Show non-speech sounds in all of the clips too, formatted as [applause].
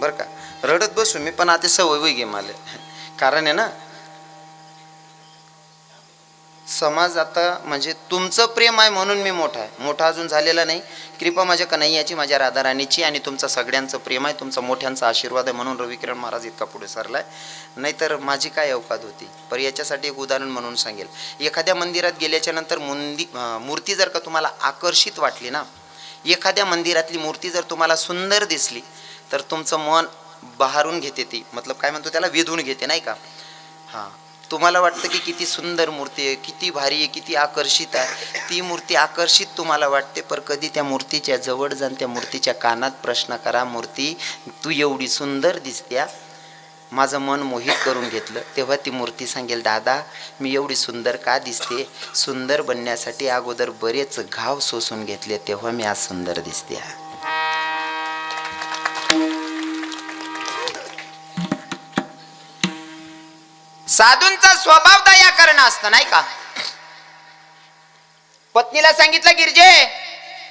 बरं का? रडत बसू मी पण आता सवय होई गे मला. कारण आहे ना समाज आता म्हणजे तुमचं प्रेम आहे म्हणून मी मोठा आहे. मोठा अजून झालेला नाही. कृपा माझ्या कन्हैयाची माझ्या राधाराणीची आणि तुमचं सगळ्यांचं प्रेम आहे. तुमचा मोठ्यांचा आशीर्वाद आहे म्हणून रविकिरण महाराज इतका पुढे सरला आहे नाहीतर माझी काय अवकात होती? पर याच्यासाठी एक उदाहरण म्हणून सांगेल. एखाद्या मंदिरात गेल्याच्यानंतर मुंदी मूर्ती जर का तुम्हाला आकर्षित वाटली ना एखाद्या मंदिरातली मूर्ती जर तुम्हाला सुंदर दिसली तर तुमचं मन बहारून घेते ती. मतलब काय म्हणतो त्याला? वेधून घेते नाही का? हां. तुम्हाला वाटतं की किती सुंदर मूर्ती आहे किती भारी आहे किती आकर्षित आहे. ती मूर्ती आकर्षित तुम्हाला वाटते पर कधी त्या मूर्तीच्या जवळ जाऊन त्या मूर्तीच्या कानात प्रश्न करा मूर्ती तू एवढी सुंदर दिसत्या. माझं मन मोहित करून घेतलं. तेव्हा ती मूर्ती सांगेल दादा मी एवढी सुंदर का दिसते? सुंदर बनण्यासाठी अगोदर बरेच घाव सोसून घेतले तेव्हा मी आज सुंदर दिसते. साधूंचा स्वभाव दया करणं असतं नाही का? पत्नीला सांगितलं गिरजे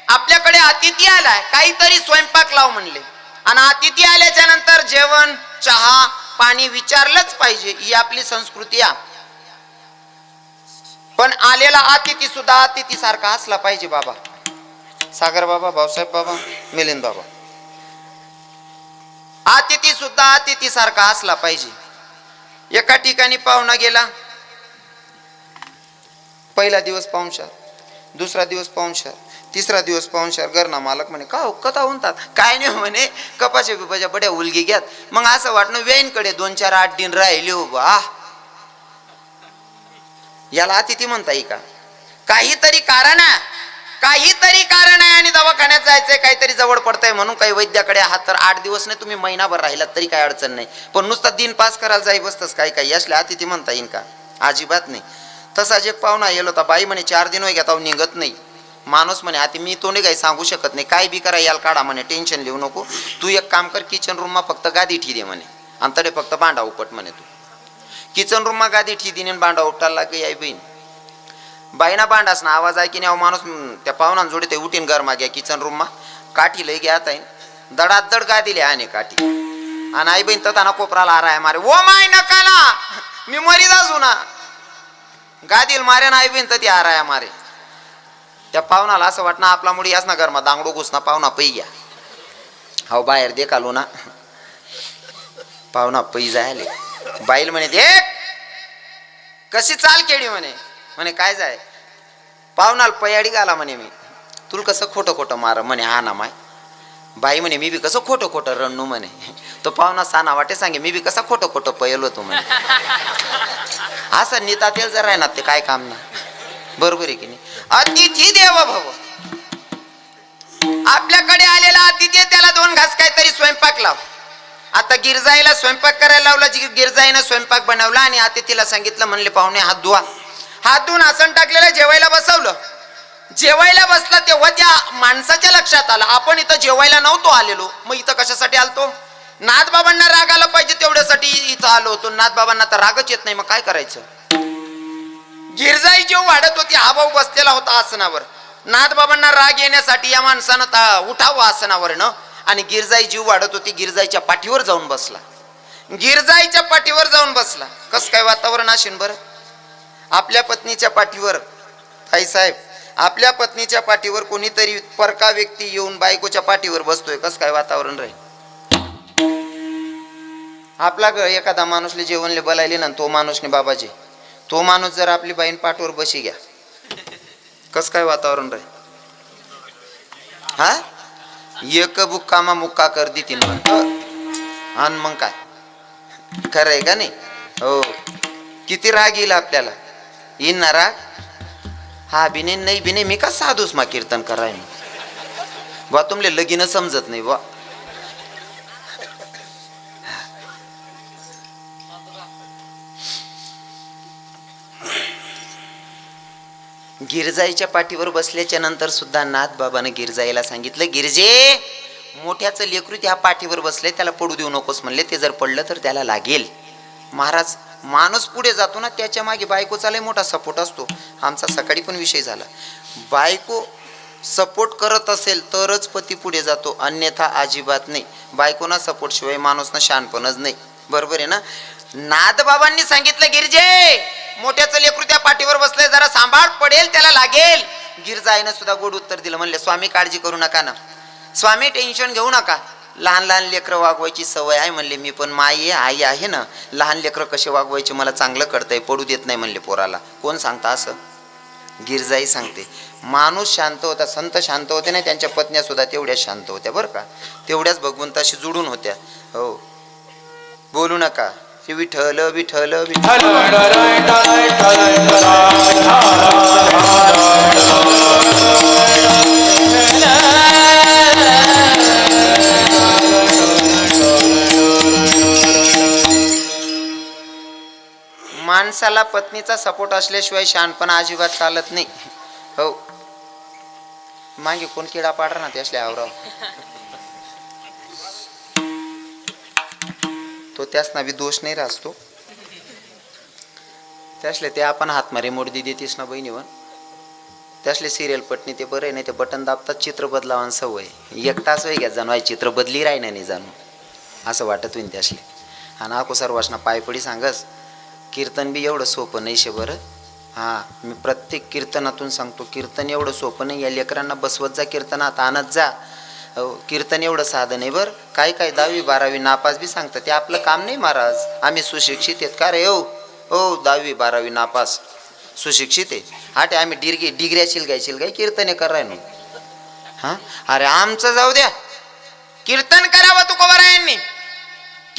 आपल्याकडे अतिथी आलाय काहीतरी स्वयंपाक लाव म्हणले. आणि अतिथी आल्याच्यानंतर जेवण चहा पाणी विचारलंच पाहिजे ही आपली संस्कृती आहे. पण आलेला अतिथी सुद्धा अतिथी सारखा असला पाहिजे बाबा. सागर बाबा भाऊसाहेब बाबा मिलिंद बाबा. अतिथी सुद्धा अतिथी सारखा असला पाहिजे. एका ठिकाणी पाहुणा गेला. पहिला दिवस पाहुणचार दुसरा दिवस पाहुणशार तिसरा दिवस पाहुणशार घरना मालक म्हणे का हो, कथा म्हणतात काय नाही हो, म्हणे कपाशा बिपाच्या बड्या उलगी घ्यात मग असं वाटणं वेईनकडे दोन चार आठ दिन राहिले हो बा. याला अतिथी म्हणता येईल का? काहीतरी कारण आहे. काहीतरी कारण आहे आणि दवाखान्यात जायचंय काहीतरी जवळ पडतंय म्हणून काही वैद्याकडे आहात तर आठ दिवस नाही तुम्ही महिनाभर राहिलात तरी काही अडचण नाही. पण नुसता दिन पास करायला जाई बसतच काही काही असल्या अतिथी म्हणता येईल का? अजिबात नाही. तसाच एक पाहुणा येलो होता बाई म्हणे चार दिन घेता निघत नाही. माणूस म्हणे आता मी तो नाही काही सांगू शकत नाही. काय बी करा याल काढा म्हणे टेन्शन लिहू नको. तू एक काम कर किचन रूममा फक्त गादी ठी दे म्हणे. आणि तडे फक्त भांडा उपट म्हणे तू. किचन रूममा गादी ठी दिने भांडा उपटायला लागे आई बहीण. बाईना भांडास ना आवाज आहे की नाही अहो माणूस त्या पाहुणा जोडी ते उठीन गरमा घ्या किचन रूममा काठी लय घ्या आता दडात दड गा दिली आणे काठी. आणि आई बहीण तताना कोपराला आराय मारे ओ माय नकाला मी मरी जाजू ना. गादील मारे ना आई बहीण ती आराया मारे. त्या पाहुणाला असं वाटणं आपला मुडी यास ना घरमा दांगडो घुसना पाहुणा पै घ्या. हो बाहेर दे कालो ना. पाहुणा पै जायले. बाईल म्हणे देख कशी चाल केली म्हणे. म्हणे काय जाय? पाहुणाल पयाडी गाला म्हणे मी. तुला कसं खोटं खोटं मार? म्हणे हा ना माय. बाई म्हणे मी बी कसं खोटं खोटं रणू म्हणे. तो पाहुणा साना वाटे सांगे मी बी कसं खोटं खोटं पयल होतो म्हणे. असं नीता तेल जर राहणार ते काय काम ना बरोबर आहे की नाही? अतिथी देव भव. आपल्याकडे आलेला अतिथी आहे, त्याला दोन घास काहीतरी स्वयंपाक लाव. आता गिरजाईला स्वयंपाक करायला लावला गिरजाईनं स्वयंपाक बनवला आणि अतिथीला सांगितलं म्हणले पाहुणे हात धुवा. हातून आसन टाकलेलं जेवायला बसवलं. जेवायला बसला तेव्हा त्या माणसाच्या लक्षात आलं. आपण इथं जेवायला नव्हतो आलेलो. मग इथं कशासाठी आलतो? नाथबाबांना राग आला पाहिजे तेवढ्यासाठी इथं आलो होतो. नाथबाबांना तर रागच येत नाही. मग काय करायचं? गिरजाई जेव वाढत होती हा भाऊ बसलेला होता आसनावर. नाथबाबांना राग येण्यासाठी या माणसानं ता- उठावं आसनावर न आणि गिरजाई जीव वाढत होती गिरजाईच्या पाठीवर जाऊन बसला. गिरजाईच्या पाठीवर जाऊन बसला. कस काय वातावरण असेल बरं? आपल्या पत्नीच्या पाठीवर ताईसाहेब आपल्या पत्नीच्या पाठीवर कोणीतरी परका व्यक्ती येऊन बायकोच्या पाठीवर बसतोय. कस काय वातावरण राहील? आपला ग एखादा माणूसले जेवणले बोलायले ना तो माणूसने बाबाजी. तो माणूस जर आपली बाईन पाठवर बशी घ्या. कस काय वातावरण राहील? हा? एक बुक्कामा मुक्का कर देतील आणि मग काय? खरं आहे का नाही? हो. किती राग येईल आपल्याला. येणारा हा बिने नाही बिने मी का साधूस मा कीर्तन कराय बा तुमले लगीन समजत नाही बा गिरजाईच्या पाठीवर बसल्याच्या नंतर सुद्धा नाथ बाबानं गिरजाईला सांगितलं गिरजे मोठ्याचं लेकरू त्या पाठीवर बसले त्याला पडू देऊ नकोस म्हणले ते जर पडलं तर त्याला लागेल. महाराज माणूस पुढे जातो ना त्याच्यामागे बायकोचा लय मोठा सपोर्ट असतो. आमचा सकाळी पण विषय झाला. बायको सपोर्ट करत असेल तरच पती पुढे जातो अन्यथा अजिबात नाही. बायकोना सपोर्ट शिवाय माणूसना शानपणच नाही. बरोबर आहे ना? नादबाबांनी सांगितलं गिरजे मोठ्याचं लेकरू त्या पाठीवर बसलंय जरा सांभाळ पडेल त्याला लागेल. गिरजाईनं सुद्धा गोड उत्तर दिलं म्हणले स्वामी काळजी करू नका ना. स्वामी टेन्शन घेऊ नका. लहान लहान लेकरं वागवायची सवय आहे म्हणले मी पण माई आहे आई आहे ना लहान लेकरं कसे वागवायचे मला चांगलं कळतंय पडू देत नाही म्हणले पोराला कोण सांगता असं गिरजाई सांगते माणूस शांत होता संत शांत होते नाही त्यांच्या पत्न्या सुद्धा तेवढ्याच शांत होत्या बरं का तेवढ्याच भगवंताशी जुडून होत्या हो बोलू नका हे विठ्ठल विठ्ठल माणसाला पत्नीचा सपोर्ट असल्याशिवाय शहाणपणा अजिबात चालत नाही. हो. मागे कोण किडा पाडरा ना त्यासल्या आवराव तो त्यासना बी दोष नाही राहतो त्यासले ते आपण हातमारी मोडदी देतीस ना बहिणीवर. त्यासले सिरियल पटणी ते बरं आहे नाही ते बटन दाबतात चित्र बदलावान सवय एक तास वय घ्या जाणू चित्र बदली राही नाही जाणू. असं वाटत होईन त्यासले. आणि आको सर्वासना पायपडी सांगस कीर्तन बी एवढं सोपं नाही शे बरं. हां मी प्रत्येक कीर्तनातून सांगतो कीर्तन एवढं सोपं नाही. या लेकरांना बसवत जा कीर्तनात आणत जा. हो कीर्तन एवढं साधन आहे बरं. काय काय दहावी बारावी नापास बी सांगतात. ते आपलं काम नाही महाराज. आम्ही सुशिक्षित आहेत. का रे हो? हो दहावी बारावी नापास. सुशिक्षित आहे. आटे आम्ही डिरगी डिग्र्या शिलगाय काय? कीर्तने कराय ना हां? अरे आमचं जाऊ द्या. कीर्तन करावं तुकोबरायांनी.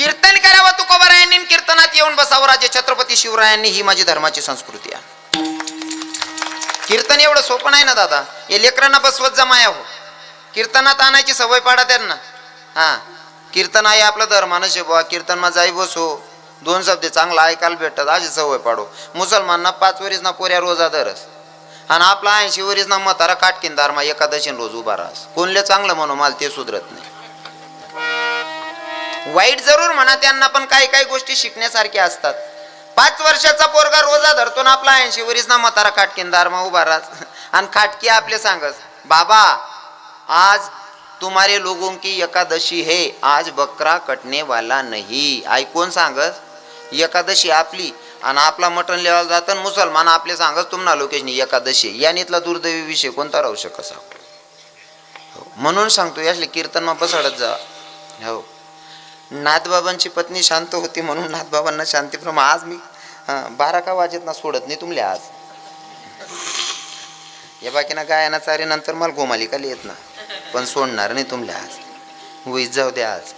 कीर्तन करावं तुकोबरायांनी कीर्तनात येऊन बसावं राजे छत्रपती शिवरायांनी ही माझी धर्माची संस्कृती आहे. कीर्तन एवढं सोपं नाही ना दादा. हे लेकरांना बसवत जमाया हो. कीर्तनात आणायची सवय पाडा त्यांना. हां. कीर्तन आहे आपलं धर्मानं शिकवा. कीर्तनमा जाई बसो. दोन शब्द चांगला ऐकायला भेटतात. अशी सवय पाडो. मुसलमानना पाच वरीस ना पोऱ्या रोजा धरस. आणि आपला ऐंशी वरीस ना म्हातारा काटकीन दारमा एकादशीन रोज उभा राहस. कोणले चांगलं म्हणू मला ते सुधरत नाही. वाईट जरूर म्हणा त्यांना पण काही काही गोष्टी शिकण्यासारख्या असतात. पाच वर्षाचा पोरगा रोजा धरतो ना आपला ऐंशी वरीस ना म्हातारा काटकीन मग उभा राहत. आणि खाटकी आपले सांगस बाबा आज तुम्हारे लोगों की एकादशी है आज बकरा कटने वाला नाही ऐकून सांगस एकादशी आपली आणि आपला मटण लेवायला जातं आणि मुसलमान आपले सांगस तुम्हाला लोकेशनी एकादशी यानीतला दुर्दैवी विषय कोणता राहू शकत? हो, म्हणून सांगतो यासले कीर्तन मग बसडत जा. हो. नाथबाबांची पत्नी शांत होती म्हणून नाथबाबांना शांतीप्रमाणे आज मी बारा का वाजेत ना सोडत नाही तुमले आज? या बाकीना गायना चारे नंतर मला गोमालिकाला येत ना. पण सोडणार नाही तुमले आज. होईत जाऊ द्या आज.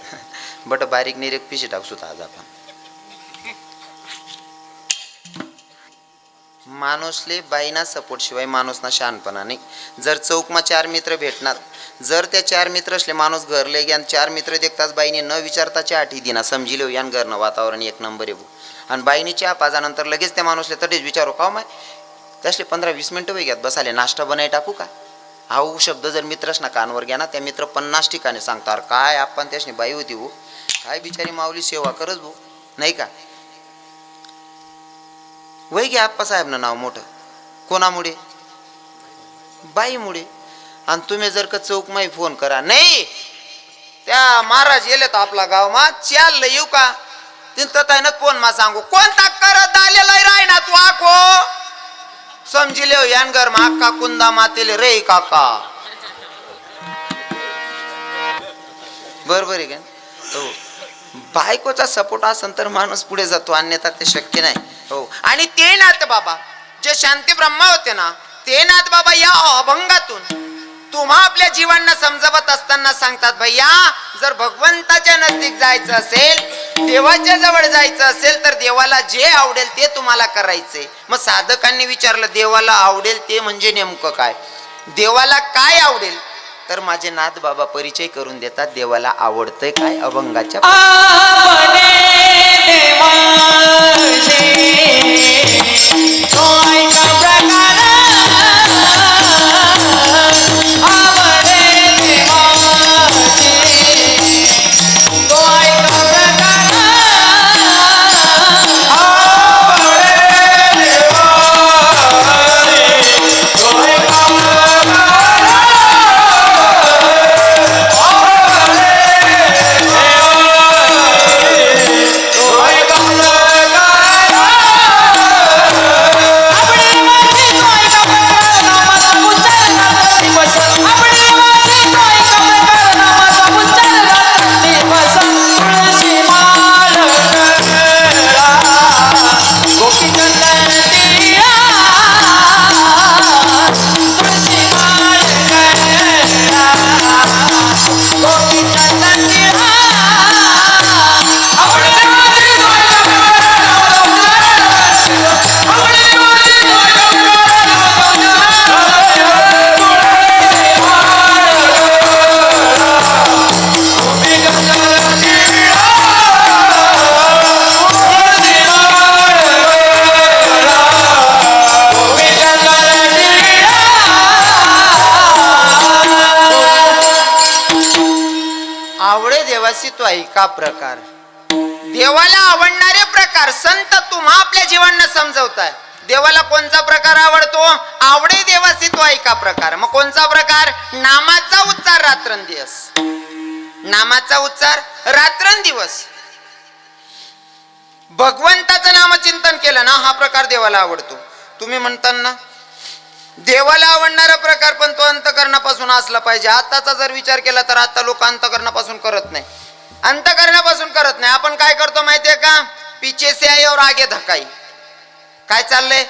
बट बारीक निरेक पिशी टाकसूत आज आपण. माणूसले बाईना सपोर्ट शिवाय माणूसना शहाणपणा नाही. जर चौकमा चार मित्र भेटणार जर त्या चार मित्र असले माणूस घरले ग्यान चार मित्र देखताच बाईने न विचारता चहा ठी दिना समजिलो यान घरनं वातावरण एक नंबर आहे भाऊ. आणि बाईने चहा पाजानंतर लगेच त्या माणूसले तटेच विचारू का माय त्यासले पंधरा वीस मिनटं वेग्यात बसाले नाश्ता बनाय टाकू का? हा शब्द जर मित्रच ना कानवर घ्या ना त्या मित्र पन्नास ठिकाणी सांगतात काय आपण त्यासनी बाई होती हो काय बिचारी माऊली सेवा करच भाऊ नाही का? वय घ्या आप्पा नाव मोठं. कोणामुळे? बाईमुळे. आणि तुम्ही जर का चौक माही फोन करा. नाही! त्या महाराज येले तर आपला गाव मा चाल येऊ का? तिथं फोन मा सांगू. कोणता करत आलेला राय ना तू आखो? समजिले हो यानगर मा अक्का कुंदा मातेले रे काका. बरोबर आहे का? हो. बायकोचा सपोर्ट असेल तर माणूस पुढे जातो अन्यथा ते शक्य नाही. हो. आणि ते नाथ बाबा जे शांती ब्रह्मा होते ना ते नाथ बाबा या अभंगातून तुम्हा आपल्या जीवांना समजवत असताना सांगतात भैया जर भगवंताच्या नजदीक जायचं असेल देवाच्या जवळ जायचं असेल तर देवाला जे आवडेल ते तुम्हाला करायचे मग साधकांनी विचारलं देवाला आवडेल ते म्हणजे नेमकं काय? देवाला काय आवडेल तर माझे नाथ बाबा परिचय करून देतात देवाला आवडतंय काय? अभंगाच्या देवा प्रकार. देवाला आवडणारे प्रकार. संत तुम्हा आपल्या जीवांना समजवताय देवाला कोणता प्रकार आवडतो? आवडे देवासी तो ऐका प्रकार. मग कोणता प्रकार? नामाचा उच्चार रात्रंदिवस. नामाचा उच्चार रात्रंदिवस. भगवंताचं नामचिंतन केलं ना हा प्रकार देवाला आवडतो. तुम्ही म्हणताना देवाला आवडणारा प्रकार पण तो अंतकरणापासून असला पाहिजे. आताचा जर विचार केला तर आता लोक अंतकरणापासून करत नाही. अंतकरणापासून करत नाही. आपण काय करतो माहितीये का? पिछे से आई और आगे धकाई. काय चाललंय?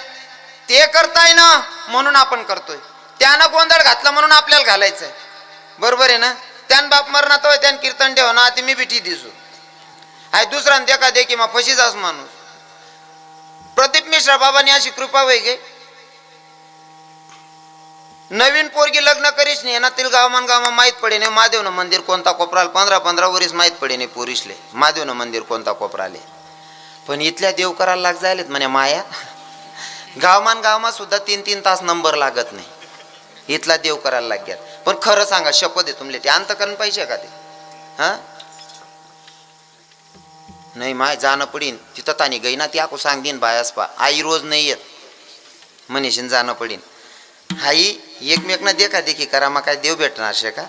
ते करताय ना म्हणून आपण करतोय. त्यानं गोंधळ घातला म्हणून आपल्याला घालायचंय. बरोबर आहे ना? त्यान बाप मरणात होय त्यान कीर्तन ठेव ना ती मी बिठी दिसू. आहे दुसरा देखा देखी मग मग फशीचाच माणूस. प्रदीप मिश्रा बाबांनी अशी कृपा वै गे. नवीन पोरगी लग्न करीस नाही ना तिला गावमान गावमा माहीत पडे नाही. महादेवनं मंदिर कोणता कोपराल? पंधरा पंधरा वरीस माहीत पडे नाही पोरीसले. महादेवनं मंदिर कोणता कोपराले? पण इथल्या देव करायला लाग जायलेत म्हणे माया. गावमान गावमा सुद्धा तीन तीन तास नंबर लागत नाही. इथला देव करायला लाग्यात पण खरं सांगा शपथ आहे तुमले ते. अंतकरण पाहिजे का ते? हां? नाही माय जाणं पडीन. तिथं तानी गई ना ती आकू सांगीन देईन बायास पा आई रोज नाही येत. म्हणेशीन जाणं पडीन. आई एकमेकना देखा देखी करा मग काय देव भेटणार शे का?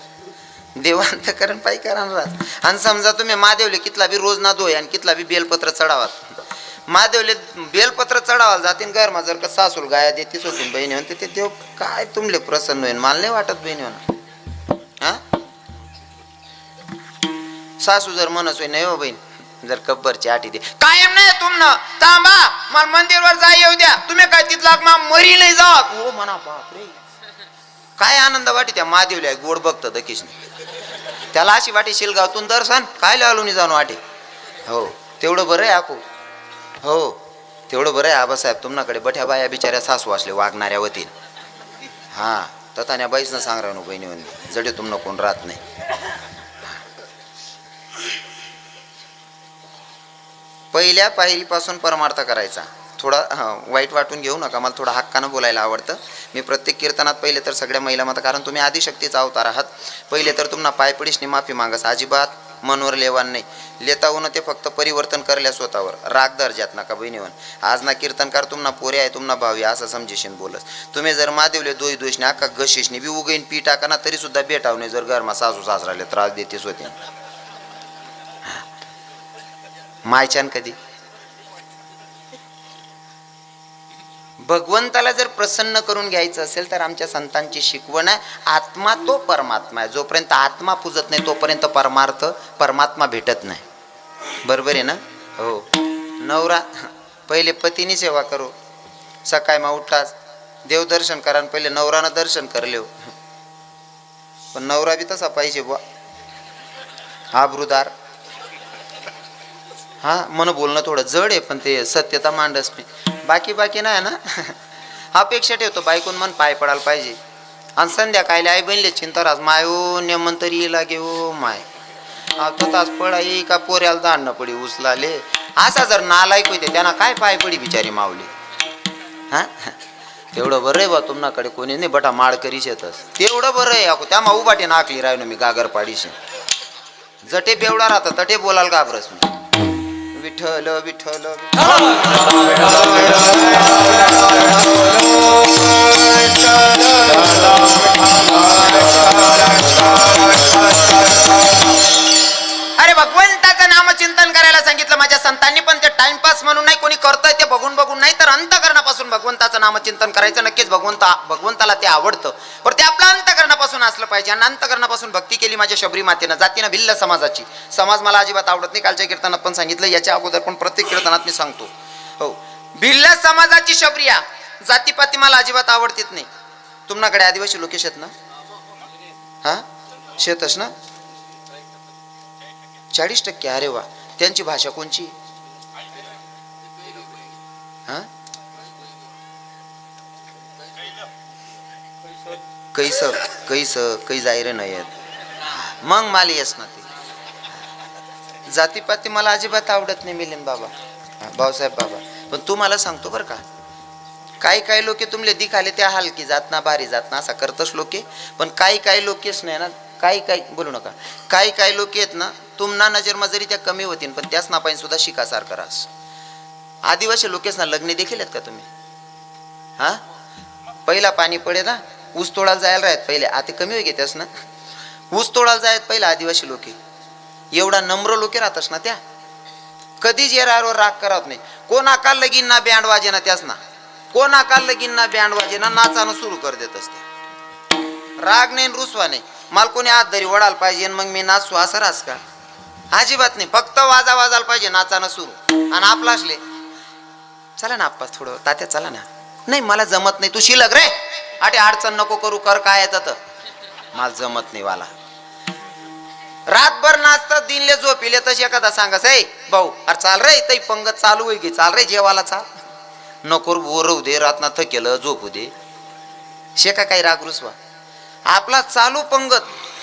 देवांतकरण पायी करणार आणि समजा तुम्ही महादेवले कितला बी रोज ना धोय आणि कितला बी बेलपत्र चढावात. महादेवले बेलपत्र चढावाल जातीन घरमा जर का सासूल गाया देतीच होती बहिणी म्हणते ते देव काय तुमले प्रसन्न होईन? मला नाही वाटत बहिणी म्हणा हा? सासू जर म्हणत होय नाही हो बहीण जर कब्बरची आठी दे. कायम नाही तुमनं. थांबा मला मंदिरवर जा येऊ द्या. तुम्ही काय तिथला मा मरी नाही जा हो म्हणा बापरे. काय आनंद वाटी त्या महादेवल्या गोड बघत दकीशने त्याला अशी वाटी शिलगावतून दर्शन काय नाही जाणू वाटे. हो तेवढं बरं आहे आकू हो तेवढं बरं आहे आबासाहेब तुमनाकडे. बठ्या बाया बिचाऱ्या सासू असले वागणाऱ्या वतीन. हां तथा बाईच ना सांग राहू बहिणी म्हणजे जडे तुमनं कोण राहत नाही. पहिल्या पायरीपासून परमार्थ करायचा. थोडा वाईट वाटून घेऊ नका. मला थोडा हक्कानं बोलायला आवडतं. मी प्रत्येक कीर्तनात पहिले तर सगळ्या महिला मत कारण तुम्ही आदिशक्तीचा अवतार आहात. पहिले तर तुम्हाला पायपडीसनी माफी मागस. अजिबात मनवर लेवान नाही. लेता होणं ते फक्त परिवर्तन करल्या स्वतःवर. राग दर्जात नका बहिणीवन आज ना कीर्तनकार तुम्हाला पोरे आहे तुम्हाला भावी असं समजेशीन बोलस तुम्ही जर मादेवले दोई दोषने अख्खा गशीशने बी उगईन पी टाकाना ना तरी बेटावणे जर घरमा सासू सासराले त्रास देतेच होते. मायच्यान कधी? भगवंताला जर प्रसन्न करून घ्यायचं असेल तर आमच्या संतांची शिकवण आहे. आत्मा तो परमात्मा आहे. जोपर्यंत आत्मा पूजत नाही तोपर्यंत परमार्थ परमात्मा भेटत नाही. बरोबर आहे ना? हो. नवरा पहिले पतीनी सेवा करू. सकाळी मग उठाच देवदर्शन करा आणि पहिले नवरानं दर्शन करले हो. पण नवरा बी तसा पाहिजे बुवा. आबरूदार. हां मन बोलणं थोडं जड आहे पण ते सत्यता मांडस मी बाकी बाकी नाही ना? [laughs] अपेक्षा ठेवतो बायकून मन पाय पडायला पाहिजे. आणि संध्याकाळी आई बनले चिंताराज माय ओ नेमन तरी येला गे ओ माय. आता तास पडाई का पोऱ्याला दांडणं पडी उचलाले. असा जर नालायक होते त्यांना काय पाय पडी बिचारी मावली हां? तेवढं बरं आहे बा तुमनाकडे कोणी नाही बटा माळ करी येतस. तेवढं बरं आहे अको त्या मा उभाटी नाकली राहिलो मी गागर पाडीशी. जटे बेवडा राहता तटे बोलाल घाबरस मी. विठ्ठल विठ्ठल अरे भगवंताचं नामचिंतन करायला सांगितलं माझ्या संतांनी पण ते टाइमपास म्हणून नाही कोणी करतंय ते बघून बघून नाही तर अंतकरणापासून भगवंताचं नामचिंतन करायचं नक्कीच भगवंता भगवंताला ते आवडतं. पण ते आपलं असलं पाहिजे. आणि अंतकरणापासून भक्ती केली माझ्या शबरी मातेनं जातीनं भिल्ल समाजाची. समाज मला अजिबात आवडत नाही कालच्या कीर्तनात पण सांगितलं याच्या अगोदर पण प्रत्येक कीर्तनात मी सांगतो. हो. भिल्ल समाजाची शबरिया जातीपाती मला अजिबात आवडतीत नाही. तुमनाकडे आदिवासी लोक शेत ना? हा? शेतच ना? चाळीस टक्के. अरे वा. त्यांची भाषा कोणची? कैस कैस कै जायरे नाही आहेत. मग माल येस ना ते. जातीपाती मला अजिबात आवडत नाही मिलिंद बाबा. भाऊसाहेब बाबा. पण तू मला सांगतो बरं का. काही काही लोके तुमले दिखाले त्या हाल की जात ना भारी जात ना असा करतच लोके. पण काही काही लोकेच नाही ना काही काही बोलू नका. काही काही लोक आहेत ना तुमना नजरमा जरी त्या कमी होतील पण त्याच नापाईन सुद्धा शिकासारखं रास आदिवासी लोकेस ना लग्न देखील आहेत का तुम्ही? हा? पहिला पाणी पडे ना ऊस तोडायला जायला राहत पहिले. आता कमी होई घेतेस ना? ऊस तोडायला जायत पहिले आदिवासी लोके. एवढा नम्र लोके राहतस ना त्या? कधीच येरावर राग करत नाही. कोण आकार लगीन ना बँड वाजे ना त्याच ना कोण आकार लगीन ना बँड वाजे ना नाचानं सुरू कर देत असते राग नाही रुसवा नाही. मला कोणी हात धरी ओढायला पाहिजे मग मी नाचू असं रास का? अजिबात नाही. फक्त वाजा वाजायला पाहिजे नाचानं सुरू. आणि आपला असले. चला ना आप्पा थोडं तात्या चला ना. नाही मला जमत नाही. तू शिलक रे. आटे अडचण नको करू कर काय येतात. तर मला जमत नाही वाला. रातभर नाचतात दिनले झोपिले तसे एखादा सांगस ए भाऊ अरे चाल रे तई पंगत चालू होई की चाल रे जेवाला चाल. नको बोरवू दे रातना थकेलं झोपू दे. शेका काही राग रुसवा. आपला चालू पंगत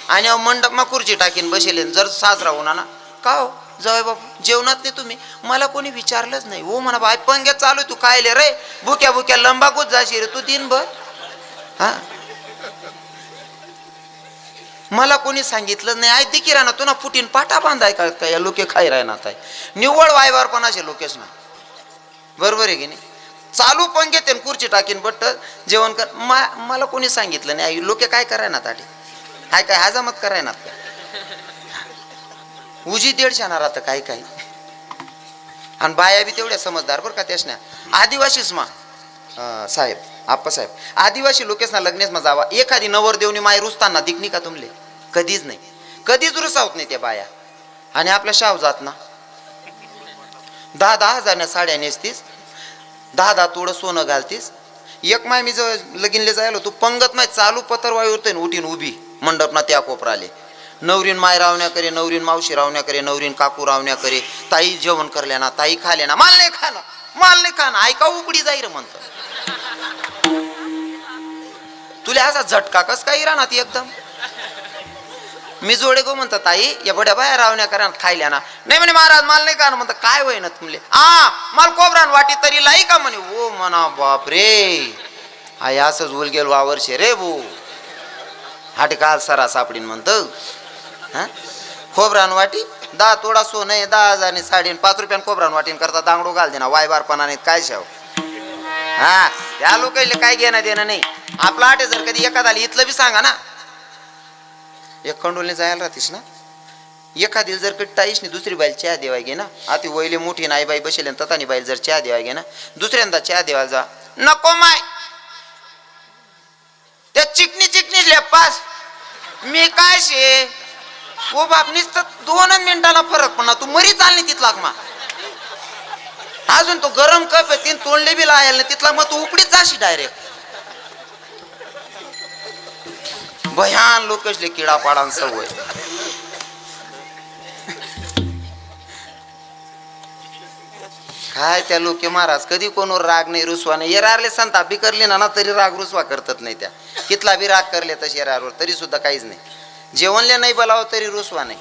आणि मंडप मा खुर्ची टाकीन बसेले जर साजरा होणार ना का हो? जाऊ बाबू जेवणात नाही तुम्ही? मला कोणी विचारलंच नाही. हो म्हणा बाय पंग्यात चालू तू खायले रे? भुक्या भुक्या लंबाकूच जाशी रे तू दिनभर. हा? मला कोणी सांगितलं नाही. आहे दिकी किराणा तुना फुटीन पाटा बांधाय का काय लोके खाई राहणार आहे? निव्वळ वायवारपणाचे पण ना बरोबर आहे की नाही? चालू पण घेते खुर्ची टाकीन बट्ट जेवण कर. मा मला कोणी सांगितलं नाही. आई लोके काय करायना आधी हाय काय हजामत करायनात का उजी दीडशे आणणार आता काय काय आणि बाया बी तेवढ्या समजदार बरं का त्याच ना आदिवासीच मा साहेब. आप्पासाहेब आदिवासी लोकेसना लग्नेस जावा एखादी नवरदेवनी माय रुजताना दिखणी का तुमले. कधीच नाही. कधीच रुसावत नाही त्या बाया. आणि आपल्या शाव जात ना. दहा दहा हजार साड्या नेसतीस. दहा दहा तोडं सोनं घालतीस. एक माय मी जवळ लगीनले जायलो तू पंगत माय चालू पत्रवाई उरते उठीन उभी. मंडप ना त्या कोपराले. नवरीन माय रावण्या करे नवरीन मावशी रावण्या करे नवरीन काकू रावण्या करे. ताई जेवण करल्या ना ताई खाल्या ना. माल नाही खाना. माल नाही खाना. ऐका उकडी जाईल म्हणतं तुला असा झटका कस काही राहणार ती एकदम? मी जोडे गो म्हणतात ताई या बड्या बाया रावण्या करा खायल्या ना. नाही म्हणे महाराज माल नाही का ना म्हणतात काय होय ना तुमले? आ माल कोबरान वाटी तरी लाई का? म्हणे ओ म्हणा बाप रे आय असंच उलगेल वावरशे रे भो. हाट काल सरा सापडीन म्हणतं. हा? खोबरान वाटी? दहा तोडा सोनं आहे दहा हजारने साडीन पाच रुपयान खोबरान वाटीन करता दांगडो घाल देना वायबारपणाने काय शाव? हा त्या लोकांना काय घेणं देणं नाही. आपला आटे जर कधी एखादा आली इथलं बी सांगा ना. एक खंडोलने जायला राहतीस ना. एखादी जर कट्टाईस नाही दुसरी बाईल चहा देवाय घे ना. आती वहिले मोठी नाही बाई बसेल आणि ततानी बाईल जर चहा देवाय घे ना. दुसऱ्यांदा चहा देवायला जा. नको माय. त्या चिकनी चिकनी लेपास. मी काय शे? ओ बाप तर दोनच मिनिटाला फरक पण तू मरी चालली तिथला मा अजून तो गरम कप आहे तीन तोंडले बी लायल नाही तिथला मग तू उपडीत जाशी डायरेक्ट भयान लोकसले किडा पाडान सवय. काय त्या लोके महाराज कधी कोणावर राग नाही रुसवा नाही. येरारले संताप बी ना ना तरी राग रुसवा करतात नाही त्या. कितला बी राग करले तसे येरारवर तरी सुद्धा काहीच नाही. जेवणले नाही बोलावं तरी रुसवा नाही.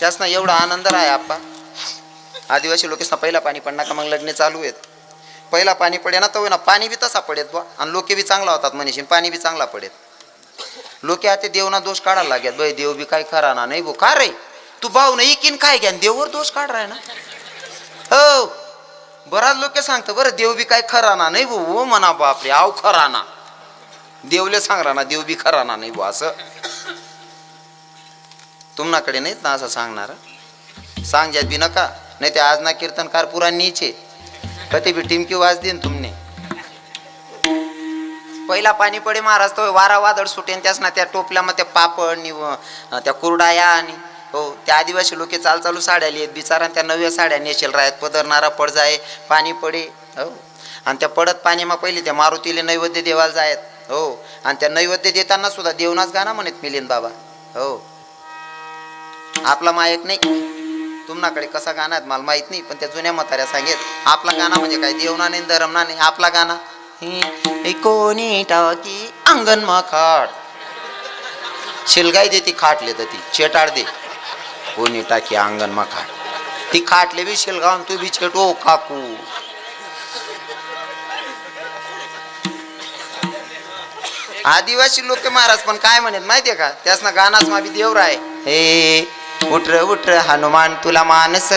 त्याच ना एवढा आनंद आहे आप्पा. आदिवासी लोकेसना पहिला पाणी पडणार का मग लग्न चालू आहेत. पहिला पाणी पडे ना तो ना पाणी बी तसा पडेत बा आणि लोके बी चांगला होतात मनीषीन पाणी बी चांगला पडेत लोके आता देवना दोष काढायला लागेल बाई देव बी काय खरा ना नाही भो का रे? तू भाऊ नाही इकीन काय घ्या देववर दोष काढ ना. हो बराच लोक सांगतं बरं देव बी काय खरा ना नाही भो हो म्हणा बापरे आव खरा ना. देवले सांगरा ना देव बी खरा ना नाही भो असं. तुम्हाकडे नाहीत ना असं सांगणार? सांग ज्यात बी नका. नाही ते आज ना कीर्तनकार पुरा नीचे कधी बी टिमकी वाज देईन तुमने. पहिला पाणी पडे महाराज तो वारा वादळ सुटेन त्याच ना त्या टोपल्या मग त्या पापड नि त्या कुरडाया आणि हो त्या आदिवासी लोके चाल चालू साड्या लिहित बिचारा त्या नव्या साड्या नेशेल राहत पदरणारा पडजाय पाणी पडे हो. आणि त्या पडत पाणी मग पहिले त्या मारुतीले नैवेद्य देवाला जायत हो. आणि त्या नैवेद्य देताना सुद्धा देवनाच गाणं म्हणत मिलिंद बाबा हो. आपला मायक नाही. तुम्हाकडे कसा गाणं आहे मला माहीत नाही पण त्या जुन्या म्हाताऱ्या सांगेत आपला गाणं म्हणजे काय? देवना नाही धरमना नाही आपला गाणं? कोणी टाकी अंगण मा खाट शिलगाई दे ती खाटले तर ती चेटाड दे. कोणी टाकी अंगण मा खाट ती खाटले बी शिलगाव तू बी चेटो काकू. आदिवासी लोक महाराज पण काय म्हणत माहितीये का? त्यासना गाणाच मा माबी देवराय. हे उठर उठर हनुमान तुला मानस.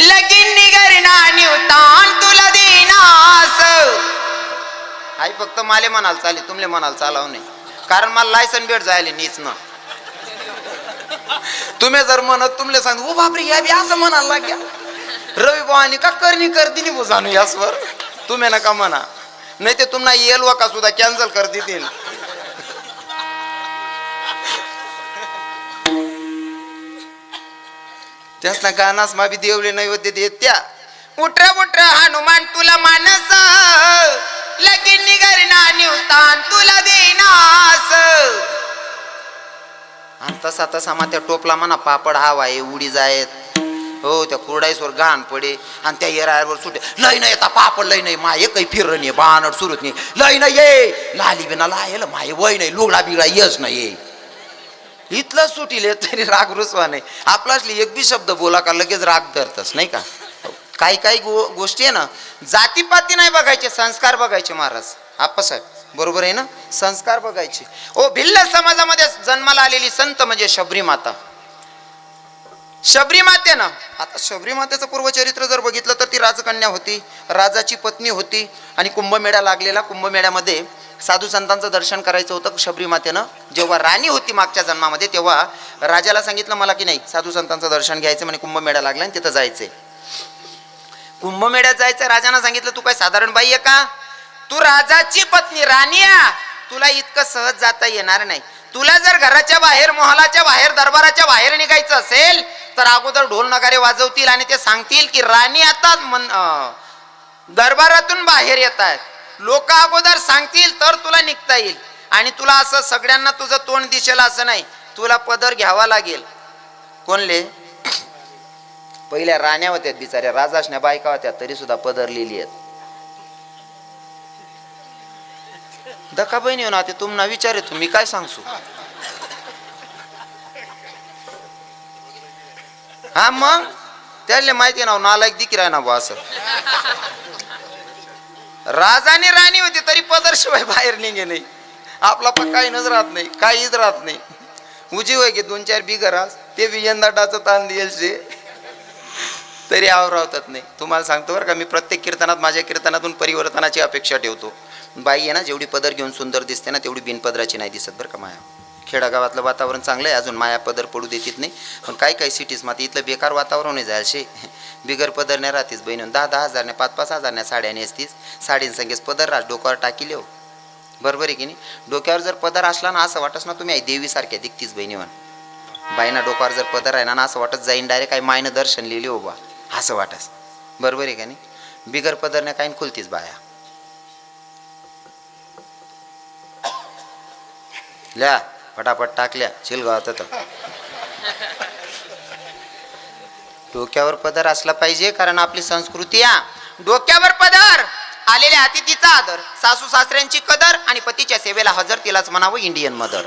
लगीन निगरना निवतान तुला देनास. आई फक्त माले म्हणाल चाले तुमले म्हणाल चालाव नाही. कारण मला लायसन भेट जायले नीच ना तुम्ही जर म्हणत तुमले सांग ओ बापरे या बी असं म्हणाल लाग्या रवी भावानी का करणी करती नाही जाणू यासवर? तुम्ही नका म्हणा. नाही ते तुम्हाला येल का सुद्धा कॅन्सल कर देतील. त्यासना गानास माबी देवले नैवेद्य देत त्या उठर उठर हनुमान तुला मानस। लगीन निगरना निवतान तुला देनास आणि तसा तसा मा त्या टोपला म्हणा पापड हवा आहे उडी जायत. हो त्या कुरडाईसवर घाण पडे आणि त्या येरावर सुटे. लय नाही येता पापड लय नाही. माय काही फिरलं नाही बाणड सुरत नाही. लय नाही ये. लाली बिना लायल माये वय नाही लुगडा बिगडा येच नाही ये. इथलं सुटीले तरी राग रुसवा नाही. आपलाचली एक बी शब्द बोला का लगेच राग धरतस नाही का? काही काही गो गोष्टी आहे ना जातीपाती नाही बघायचे संस्कार बघायचे महाराज. आप्पासाहेब बरोबर आहे ना? संस्कार बघायचे. ओ भिल्ल समाजामध्ये जन्माला आलेली संत म्हणजे शबरी माता. शबरी मातेनं आता शबरी मातेचं पूर्वचरित्र जर बघितलं तर ती राजकन्या होती राजाची पत्नी होती आणि कुंभमेळा लागलेला. कुंभमेळ्यामध्ये साधू संतांचं दर्शन करायचं होतं शबरी मातेनं जेव्हा राणी होती मागच्या जन्मामध्ये तेव्हा राजाला सांगितलं मला की नाही साधू संतांचं दर्शन घ्यायचं म्हणे कुंभमेळा लागला आणि तिथं जायचंय. कुंभमेळ्यात जायचं राजानं सांगितलं तू काय साधारण बाई आहे का? तू राजाची पत्नी राणी तुला इतकं सहज जाता येणार नाही. तुला जर घराच्या बाहेर मोहलाच्या बाहेर दरबाराच्या बाहेर निघायचं असेल तर अगोदर ढोल नगारे वाजवतील आणि ते सांगतील की राणी आता मन दरबारातून बाहेर येत आहेत लोक अगोदर सांगतील तर तुला निघता येईल. आणि तुला असं सगळ्यांना तुझं तोंड दिसेल असं नाही. तुला पदर घ्यावा लागेल. कोणले पहिल्या राण्या होत्या बिचाऱ्या. राजाशण्या बायका होत्या. तरी सुद्धा पदर लिहिली आहेत. दका बहिणी येऊन आता ते तुम्हाला विचारे तुम्ही. काय सांगसू हा मग? त्याला माहिती ना नालायक दिकी राय ना बा असं. राजाने राणी होती तरी पदरशिवाय बाहेर निघे नाही. आपला पण काही नच राहत नाही काहीच राहत नाही. उजी होय की दोन चार बिगरास ते बी यंदाटाचं ताण द्यायचे तरी आवरावतात नाही. तुम्हाला सांगतो बरं का मी प्रत्येक कीर्तनात माझ्या कीर्तनातून परिवर्तनाची अपेक्षा ठेवतो. बाई आहे ना जेवढी पदर घेऊन सुंदर दिसते ना तेवढी बिनपदराची नाही दिसत बरं का माया. खेडागावातलं वातावरण चांगलं आहे अजून माया पदर पडू देत नाही. पण काही काही सिटीज मात्र इथलं बेकार वातावरण आहे शे बिगर पदर नाही राहतीस बहिणी. दहा दहा हजारने पाच पाच हजारने साड्या नेसतीस. साडीन संगेस पदर राहत डोक्यावर टाकीले हो. बरोबर आहे की नाही? डोक्यावर जर पदर असला ना असं वाटस ना तुम्ही आई देवीसारख्या दिखतीस बहिणीवर. बाईना डोक्यावर जर पदर आहे ना असं वाटत जाईन डायरेक्ट काही मायनं दर्शन लिहिले हो बा असं वाटस बरोबर आहे का नाही? बिगर पदरने काही खुलतीस बाया. ल्या. फटाफट टाकल्या शिलगावात तर डोक्यावर पदर असला पाहिजे कारण आपली संस्कृती आ डोक्यावर पदर! आलेल्या अतिथीचा आदर सासू सासऱ्यांची कदर आणि पतीच्या सेवेला हजर तिलाच म्हणावं इंडियन मदर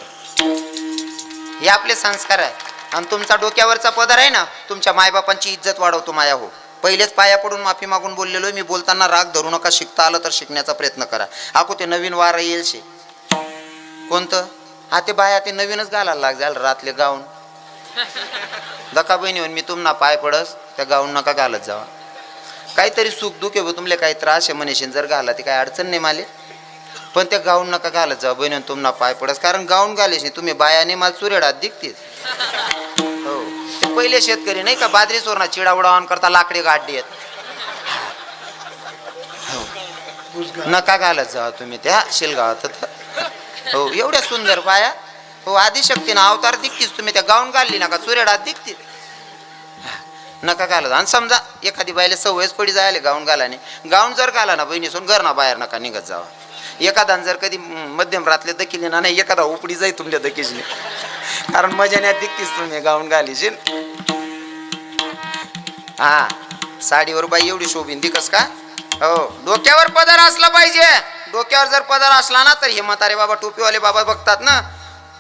हे आपले संस्कार आहे. आणि तुमचा डोक्यावरचा पदर आहे ना तुमच्या मायबापांची इज्जत वाढवतो माया हो. पहिलेच पाया पडून माफी मागून बोललेलो मी बोलताना राग धरू नका शिकता आलं तर शिकण्याचा प्रयत्न करा. आको ते नवीन वार येईल शे. कोणतं? हा ते बाया ते नवीनच घालायला लाग जाल रातले गाऊन. [laughs] दका बहिणी होऊन मी तुम्हाला पाय पडस त्या गाऊन नका घालत जावा. काहीतरी सुख दुख आहे बुवा, तुमले काही त्रास आहे म्हणेशीन जर घाला ते काही अडचण नाही माले. पण त्या गाऊन नका घालत जावा बहिणी तुम्हाला पाय पडस. कारण गाऊन घालेश तुम्ही बायाने मला चुरेडात दिखतेच [laughs] हो. ते पहिले शेतकरी नाही का बाजरी चोरणा चिडा उडावण करता लाकडे गाड्डी आहेत [laughs] हो. नका घालत जावा तुम्ही त्या शिलगावात. हो एवढ्या सुंदर बाया. हो आदिशक्तीनं अवतार दिखतीच तुम्ही त्या गाऊन घालली नका चुरेडात दिखतील नका घालत. आणि समजा एखादी बायला सवयच पडी जायला गाऊन घालाने गाऊन जर घाला ना बहिणीसून घर ना बाहेर नका निघत जावा. एखादा जर कधी मध्यम रातले दखिले ना नाही एखादा उपडी जाई तुमच्या दखीचने कारण मजाने दिखतीस तुम्ही गाऊन घालीशील हा साडीवर बाई एवढी शोभीन दिकस का? हो डोक्यावर पदर असला पाहिजे. डोक्यावर जर पदर असला ना तर हे म्हातारे बाबा टोपीवाले बाबा बघतात ना.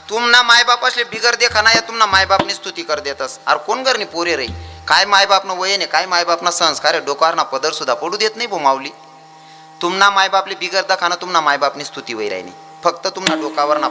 तुमना मायबाप असले बिगर देखा ना या तुमना मायबापनी स्तुती कर देतस. अरे कोण करणी पोरे रे? काय मायबापनं वयने काय मायबापना संस्कार आहे? डोकावर ना पदर सुद्धा पडू देत नाही भोमावली माऊली. तुमना मायबापले बिगर दखाना तुमना मायबापनी स्तुती वय राहिली फक्त तुम्हाला डोकावर ना